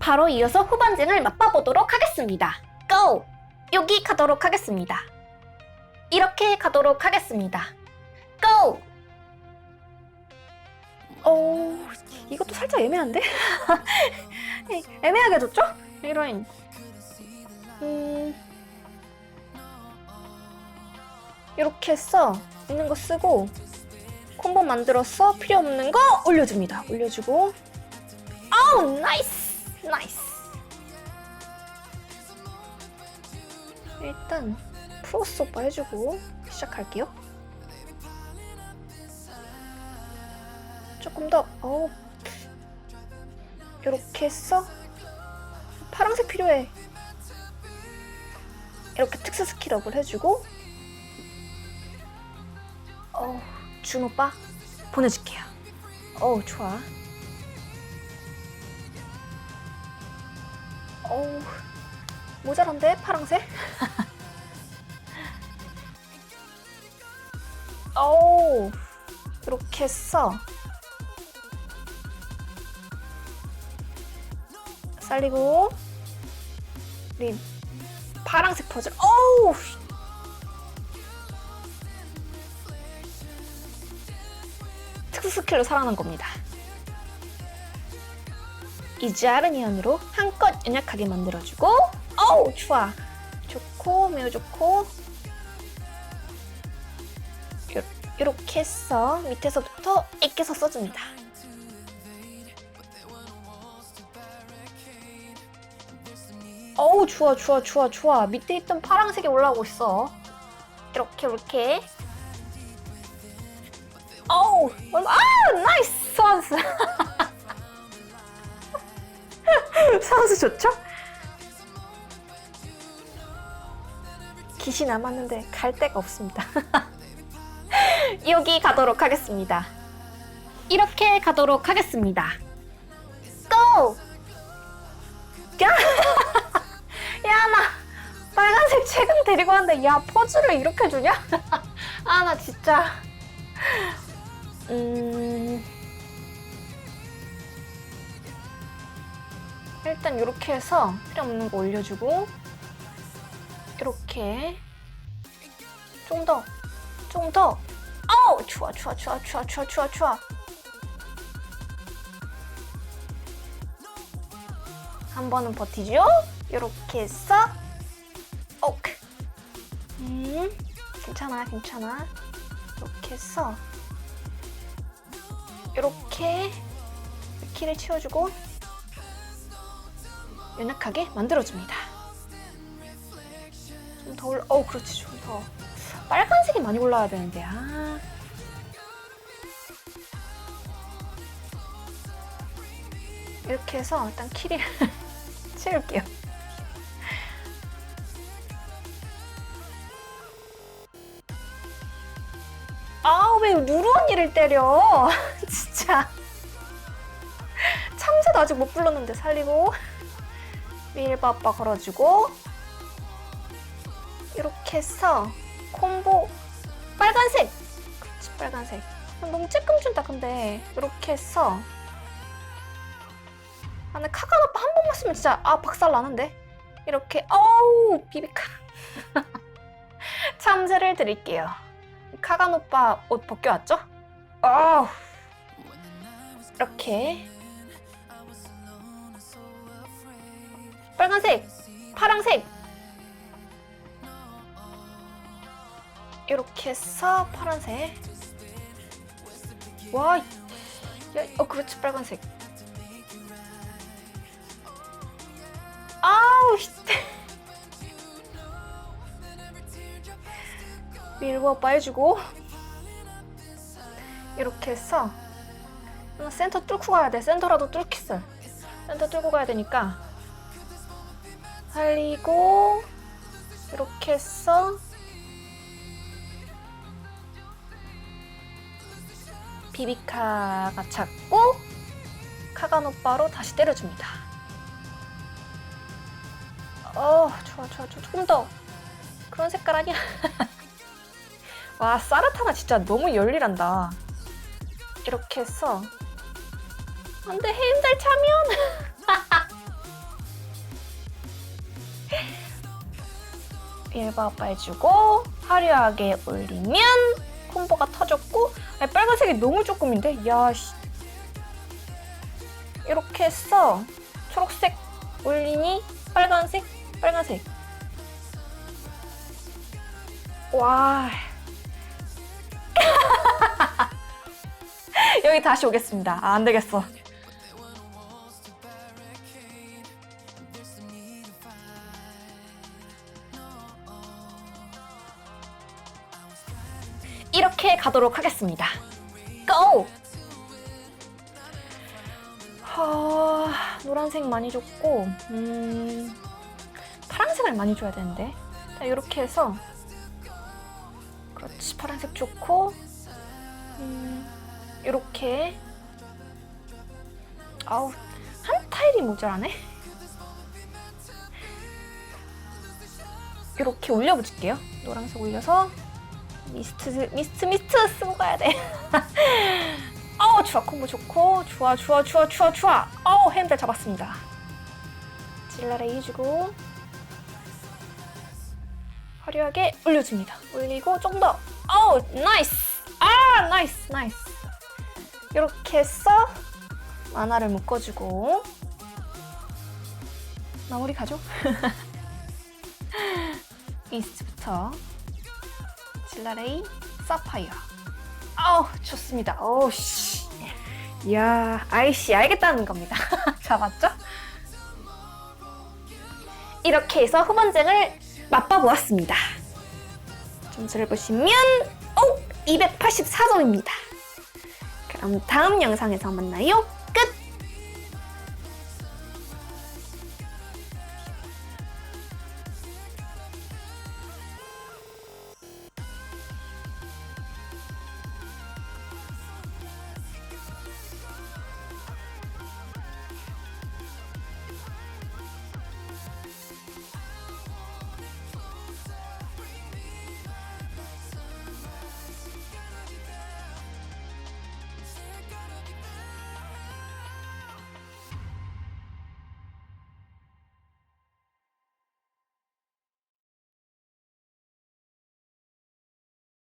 바로 이어서 후반쟁을 맛봐보도록 하겠습니다. 고! 여기 가도록 하겠습니다. 이렇게 가도록 하겠습니다. 고! 어, 이것도 살짝 애매한데? 애매하게 줬죠? 이런. 음, 이렇게 해서 있는 거 쓰고 콤보 만들어서 필요 없는 거 올려줍니다. 올려주고 아우 나이스 나이스 일단 프로스 오빠 해주고 시작할게요. 조금 더 어, 이렇게 해서 파란색 필요해. 이렇게 특수 스킬 업을 해주고 어, 준 오빠 보내줄게요. 어, 좋아. 어우, 모자란데 파랑색? 어우, 이렇게 해서 살리고 우리 파랑색 퍼즐. 어우, 특수 스킬로 살아난 겁니다. 이자르니언으로 한껏 연약하게 만들어주고. 어우 좋아. 좋고 매우 좋고. 요- 요렇게 해서 밑에서부터 애껴서 써줍니다. 어우 좋아 좋아 좋아 좋아. 밑에 있던 파란색이 올라오고 있어. 이렇게 이렇게. 어우 아 나이스 소환 스 선수 좋죠? 기시 남았는데 갈 데가 없습니다. 여기 가도록 하겠습니다. 이렇게 가도록 하겠습니다. 고! 야! 야, 나 빨간색 최근 데리고 왔는데 야, 퍼즐을 이렇게 주냐? 아, 나 진짜. 음. 일단 이렇게 해서 필요 없는 거 올려주고 이렇게 좀 더, 좀 더. 아우 좋아 좋아 좋아 좋아 좋아 좋아 좋아. 한 번은 버티죠. 이렇게 해서 오크. 음 괜찮아 괜찮아. 이렇게 해서 이렇게 키를 치워주고 연약하게 만들어줍니다. 좀 더 올라, 어, 그렇지, 좀 더. 빨간색이 많이 올라와야 되는데, 아. 이렇게 해서 일단 키를 치울게요. 아, 왜 누루 언니를 때려? 진짜. 참새도 아직 못 불렀는데 살리고. 밀바빠 걸어주고 이렇게 해서 콤보 빨간색! 그렇지 빨간색. 너무 쬐끔 준다 근데. 이렇게 해서 아 근데 카간 오빠 한 번만 쓰면 진짜 아 박살 나는데? 이렇게 어우 비비카. 참새를 드릴게요. 카간 오빠 옷 벗겨왔죠? 어우. 이렇게 빨간색, 파랑색. 이렇게 해서 파란색. 와, 야, 어 그렇지 빨간색. 아우, 씨. 밀고 오빠 해주고 이렇게 해서 음, 센터 뚫고 가야 돼. 센터라도 뚫겠어. 센터 뚫고 가야 되니까 살리고 이렇게 해서 비비카가 찾고 카간 오빠로 다시 때려줍니다. 어 좋아 좋아 좋아 조금 더 그런 색깔 아니야? 와 사르타나 진짜 너무 열일한다. 이렇게 해서 안 돼 해임달 차면 1바 빼주고 화려하게 올리면 콤보가 터졌고 아니, 빨간색이 너무 조금인데? 야 씨. 이렇게 했어 초록색 올리니 빨간색 빨간색. 와. 여기 다시 오겠습니다. 아, 안 되겠어 이렇게 가도록 하겠습니다. 고! 하... 노란색 많이 줬고, 음... 파란색을 많이 줘야 되는데. 자, 이렇게 해서, 그렇지, 파란색 좋고, 음, 이렇게. 아우, 한 타일이 모자라네? 이렇게 올려 붙일게요. 노란색 올려서, 미스트 미스트 미스트 쓰고 가야 돼. 어우 좋아 콤보 좋고 좋아 좋아 좋아 좋아 좋아. 어우 핸들 잡았습니다. 질라레 해주고 화려하게 올려줍니다. 올리고 좀 더. 어우 나이스. 아 나이스 나이스. 이렇게 해서 만화를 묶어주고 마무리 가죠. 미스트부터 질라레이 사파이어. 아우 좋습니다. 어우 씨. 이야 아이씨 알겠다는 겁니다. 잡았죠? 이렇게 해서 후반쟁을 맛봐보았습니다. 점수를 보시면 오 284점입니다. 그럼 다음 영상에서 만나요.